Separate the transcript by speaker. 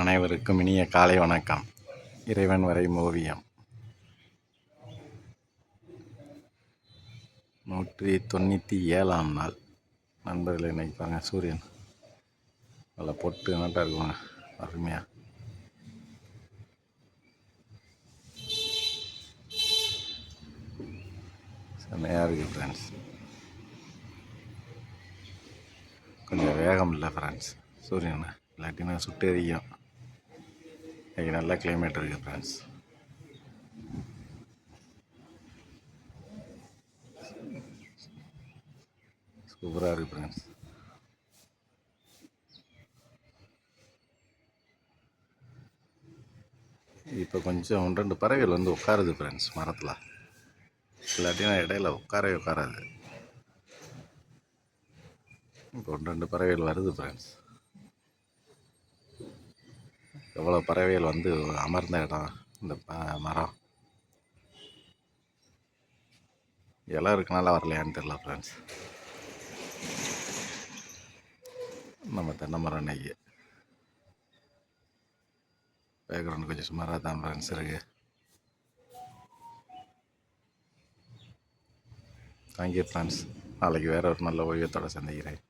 Speaker 1: அனைவருக்கும் இனிய காலை வணக்கம். இறைவன் வரை ஓவியம் நூற்றி தொண்ணூற்றி ஏழாம் நாள். நண்பர்களை இன்னைக்கு பாருங்கள் சூரியன். நல்லா பொட்டு நட்டாக இருக்குங்க. அருமையாக செம்மையாக இருக்குது ஃப்ரெண்ட்ஸ் கொஞ்சம் வேகம் இல்லை ஃப்ரெண்ட்ஸ் சூரியன் இல்லாட்டினா சுட்டு இன்றைக்கி நல்ல கிளைமேட் இருக்குது ஃப்ரெண்ட்ஸ் சூப்பராக இருக்குது ஃப்ரெண்ட்ஸ் இப்போ கொஞ்சம் ஒன்று ரெண்டு பறவைகள் வந்து உட்காருது ஃப்ரெண்ட்ஸ் மரத்தில். இல்லாட்டினா இடையில உட்காரவே உட்காராது. இப்போ ஒன்று ரெண்டு பறவைகள் வருது ஃப்ரெண்ட்ஸ் எவ்வளோ பறவைகள் வந்து அமர்ந்த இடம் இந்த மரம். இலை இருக்கனால வரலையான்னு தெரில ஃப்ரெண்ட்ஸ் நம்ம தென்னை மரம் இன்னைக்கு. பேக்ரவுண்ட் கொஞ்சம் சுமாராக தான் ஃப்ரெண்ட்ஸ் இருக்கு. தேங்க்யூ ஃப்ரெண்ட்ஸ் நாளைக்கு வேறு ஒரு நல்ல ஓவியத்தோட சந்திக்கிறேன்.